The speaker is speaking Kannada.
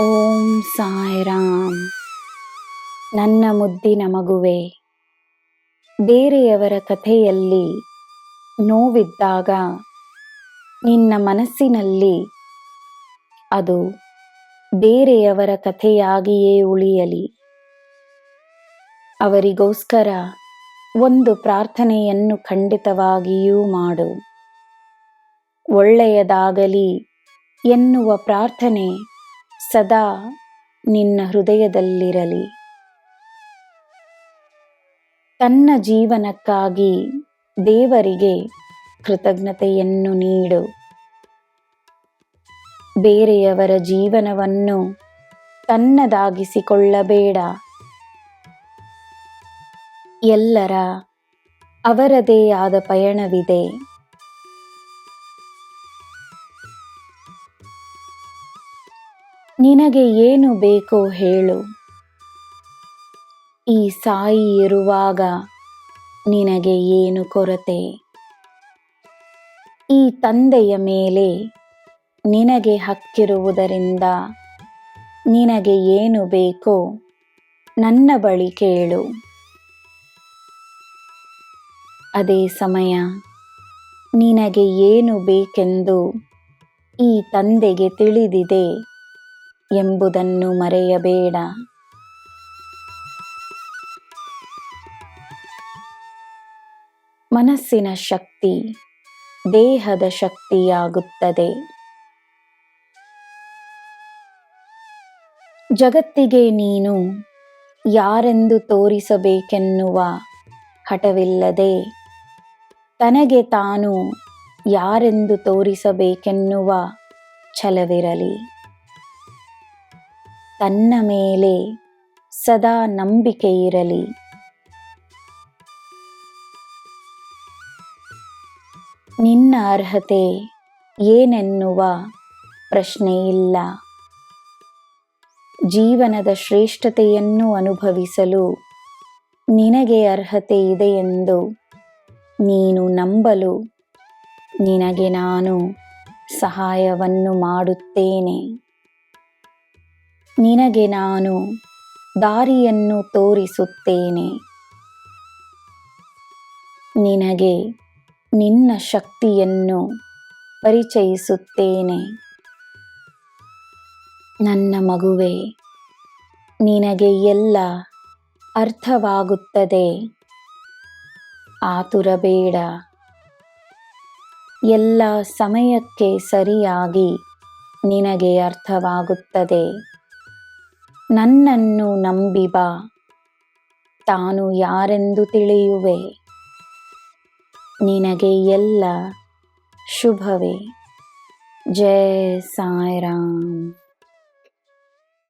ಓಂ ಸಾಯಿರಾಮ್. ನನ್ನ ಮುದ್ದಿನ ಮಗುವೆ, ಬೇರೆಯವರ ಕಥೆಯಲ್ಲಿ ನೋವಿದ್ದಾಗ ನಿನ್ನ ಮನಸ್ಸಿನಲ್ಲಿ ಅದು ಬೇರೆಯವರ ಕಥೆಯಾಗಿಯೇ ಉಳಿಯಲಿ. ಅವರಿಗೋಸ್ಕರ ಒಂದು ಪ್ರಾರ್ಥನೆಯನ್ನು ಖಂಡಿತವಾಗಿಯೂ ಮಾಡು. ಒಳ್ಳೆಯದಾಗಲಿ ಎನ್ನುವ ಪ್ರಾರ್ಥನೆ ಸದಾ ನಿನ್ನ ಹೃದಯದಲ್ಲಿರಲಿ. ತನ್ನ ಜೀವನಕ್ಕಾಗಿ ದೇವರಿಗೆ ಕೃತಜ್ಞತೆಯನ್ನು ನೀಡು. ಬೇರೆಯವರ ಜೀವನವನ್ನು ತನ್ನದಾಗಿಸಿಕೊಳ್ಳಬೇಡ. ಎಲ್ಲರ ಅವರದೇ ಆದ ಪಯಣವಿದೆ. ನಿನಗೆ ಏನು ಬೇಕೋ ಹೇಳು. ಈ ಸಾಯಿ ಇರುವಾಗ ನಿನಗೆ ಏನು ಕೊರತೆ? ಈ ತಂದೆಯ ಮೇಲೆ ನಿನಗೆ ಹಕ್ಕಿರುವುದರಿಂದ ನಿನಗೆ ಏನು ಬೇಕೋ ನನ್ನ ಬಳಿ ಕೇಳು. ಅದೇ ಸಮಯ ನಿನಗೆ ಏನು ಬೇಕೆಂದು ಈ ತಂದೆಗೆ ತಿಳಿದಿದೆ. ಎಂಬುದನ್ನು ಮರೆಯಬೇಡ. ಮನಸ್ಸಿನ ಶಕ್ತಿ ದೇಹದ ಶಕ್ತಿಯಾಗುತ್ತದೆ. ಜಗತ್ತಿಗೆ ನೀನು ಯಾರೆಂದು ತೋರಿಸಬೇಕೆನ್ನುವ ಹಠವಿಲ್ಲದೆ ತನಗೆ ತಾನು ಯಾರೆಂದು ತೋರಿಸಬೇಕೆನ್ನುವ ಛಲವಿರಲಿ. ತನ್ನ ಮೇಲೆ ಸದಾ ನಂಬಿಕೆ ಇರಲಿ. ನಿನ್ನ ಅರ್ಹತೆ ಏನೆನ್ನುವ ಪ್ರಶ್ನೆ ಇಲ್ಲ. ಜೀವನದ ಶ್ರೇಷ್ಠತೆಯನ್ನು ಅನುಭವಿಸಲು ನಿನಗೆ ಅರ್ಹತೆ ಇದೆ ಎಂದು ನೀನು ನಂಬಲು ನಿನಗೆ ನಾನು ಸಹಾಯವನ್ನು ಮಾಡುತ್ತೇನೆ. ನಿನಗೆ ನಾನು ದಾರಿಯನ್ನು ತೋರಿಸುತ್ತೇನೆ. ನಿನಗೆ ನಿನ್ನ ಶಕ್ತಿಯನ್ನು ಪರಿಚಯಿಸುತ್ತೇನೆ. ನನ್ನ ಮಗುವೆ, ನಿನಗೆ ಎಲ್ಲ ಅರ್ಥವಾಗುತ್ತದೆ. ಆತುರಬೇಡ. ಎಲ್ಲ ಸಮಯಕ್ಕೆ ಸರಿಯಾಗಿ ನಿನಗೆ ಅರ್ಥವಾಗುತ್ತದೆ. ನನ್ನನ್ನು ನಂಬಿ ಬಾ. ತಾನು ಯಾರೆಂದು ತಿಳಿಯುವೆ? ನಿನಗೆ ಎಲ್ಲ ಶುಭವೇ. ಜಯ ಸಾಯಿರಾಮ್.